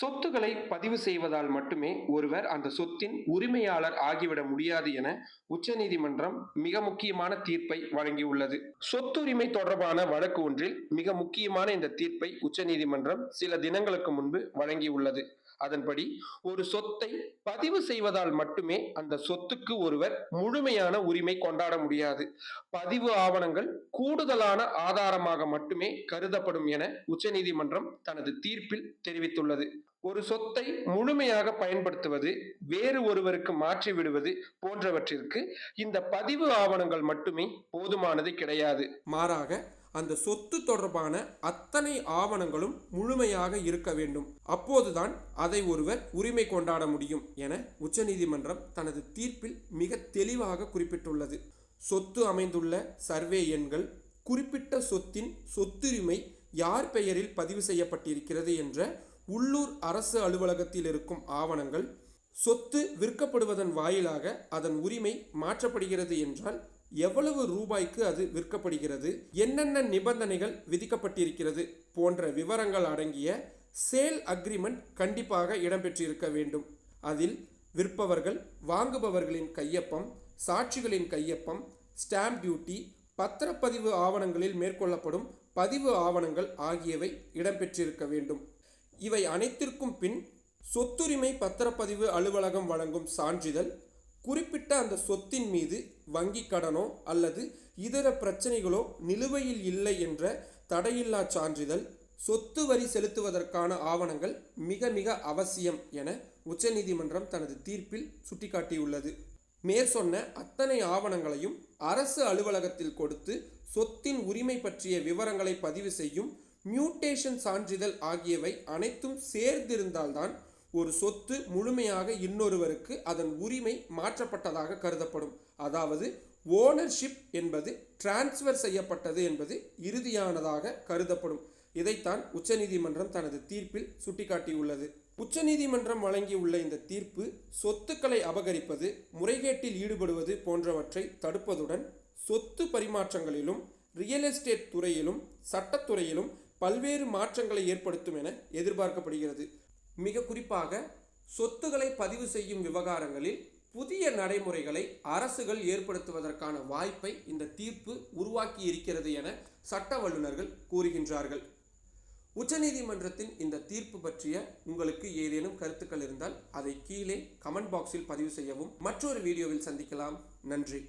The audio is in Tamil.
சொத்துக்களை பதிவு செய்வதால் மட்டுமே ஒருவர் அந்த சொத்தின் உரிமையாளர் ஆகிவிட முடியாது என உச்சநீதிமன்றம் மிக முக்கியமான தீர்ப்பை வழங்கியுள்ளது. சொத்துரிமை தொடர்பான வழக்கு ஒன்றில் மிக முக்கியமான இந்த தீர்ப்பை உச்சநீதிமன்றம் சில தினங்களுக்கு முன்பு வழங்கியுள்ளது. அதன்படி ஒரு சொத்தை பதிவு செய்வதால் மட்டுமே அந்த சொத்துக்கு ஒருவர் முழுமையான உரிமை கொண்டாட முடியாது. பதிவு ஆவணங்கள் கூடுதலான ஆதாரமாக மட்டுமே கருதப்படும் என உச்சநீதிமன்றம் தனது தீர்ப்பில் தெரிவித்துள்ளது. ஒரு சொத்தை முழுமையாக பயன்படுத்துவது வேறு ஒருவருக்கு மாற்றி விடுவது போன்றவற்றிற்கு இந்த பதிவு ஆவணங்கள் மட்டுமே போதுமானது கிடையாது. மாறாக அந்த சொத்து தொடர்பான அத்தனை ஆவணங்களும் முழுமையாக இருக்க வேண்டும். அப்போதுதான் அதை ஒருவர் உரிமை கொண்டாட முடியும் என உச்சநீதிமன்றம் தனது தீர்ப்பில் மிக தெளிவாக குறிப்பிட்டுள்ளது. சொத்து அமைந்துள்ள சர்வே எண்கள் குறிப்பிட்ட சொத்தின் சொத்துரிமை யார் பெயரில் பதிவு செய்யப்பட்டிருக்கிறது என்ற உள்ளூர் அரசு அலுவலகத்தில் இருக்கும் ஆவணங்கள் சொத்து விற்கப்படுவதன் வாயிலாக அதன் உரிமை மாற்றப்படுகிறது என்றால் எவ்வளவு ரூபாய்க்கு அது விற்கப்படுகிறது? என்னென்ன நிபந்தனைகள் விதிக்கப்பட்டிருக்கிறது? போன்ற விவரங்கள் அடங்கிய சேல் அக்ரிமெண்ட் கண்டிப்பாக இடம்பெற்றிருக்க வேண்டும். அதில் விற்பவர்கள் வாங்குபவர்களின் கையொப்பம் சாட்சிகளின் கையொப்பம் ஸ்டாம்ப் டியூட்டி பத்திரப்பதிவு ஆவணங்களில் மேற்கொள்ளப்படும் பதிவு ஆவணங்கள் ஆகியவை இடம்பெற்றிருக்க வேண்டும். இவை அனைத்திற்கும் பின் சொத்துரிமை பத்திரப்பதிவு அலுவலகம் வழங்கும் சான்றிதழ் குறிப்பிட்ட அந்த சொத்தின் மீது வங்கி கடனோ அல்லது இதர பிரச்சனைகளோ நிலுவையில் இல்லை என்ற தடையில்லா சான்றிதழ் சொத்து வரி செலுத்துவதற்கான ஆவணங்கள் மிக மிக அவசியம் என உச்சநீதிமன்றம் தனது தீர்ப்பில் சுட்டிக்காட்டியுள்ளது. மேற்சொன்ன அத்தனை ஆவணங்களையும் அரசு அலுவலகத்தில் கொடுத்து சொத்தின் உரிமை பற்றிய விவரங்களை பதிவு செய்யும் மியூட்டேஷன் சான்றிதழ் ஆகியவை அனைத்தும் சேர்ந்திருந்தால்தான் ஒரு சொத்து முழுமையாக இன்னொருவருக்கு அதன் உரிமை மாற்றப்பட்டதாக கருதப்படும். அதாவது ஓனர்ஷிப் என்பது டிரான்ஸ்ஃபர் செய்யப்பட்டது என்பது இறுதியானதாக கருதப்படும். இதைத்தான் உச்சநீதிமன்றம் தனது தீர்ப்பில் சுட்டிக்காட்டியுள்ளது. உச்சநீதிமன்றம் வழங்கியுள்ள இந்த தீர்ப்பு சொத்துக்களை அபகரிப்பது முறைகேட்டில் ஈடுபடுவது போன்றவற்றை தடுப்பதுடன் சொத்து பரிமாற்றங்களிலும் ரியல் எஸ்டேட் துறையிலும் சட்டத்துறையிலும் பல்வேறு மாற்றங்களை ஏற்படுத்தும் என எதிர்பார்க்கப்படுகிறது. மிக குறிப்பாக சொத்துக்களை பதிவு செய்யும் விவகாரங்களில் புதிய நடைமுறைகளை அரசுகள் ஏற்படுத்துவதற்கான வாய்ப்பை இந்த தீர்ப்பு உருவாக்கி இருக்கிறது என சட்ட வல்லுநர்கள் கூறுகின்றார்கள். உச்சநீதிமன்றத்தின் இந்த தீர்ப்பு பற்றிய உங்களுக்கு ஏதேனும் கருத்துக்கள் இருந்தால் அதை கீழே கமெண்ட் பாக்ஸில் பதிவு செய்யவும் மற்றொரு வீடியோவில் சந்திக்கலாம். நன்றி.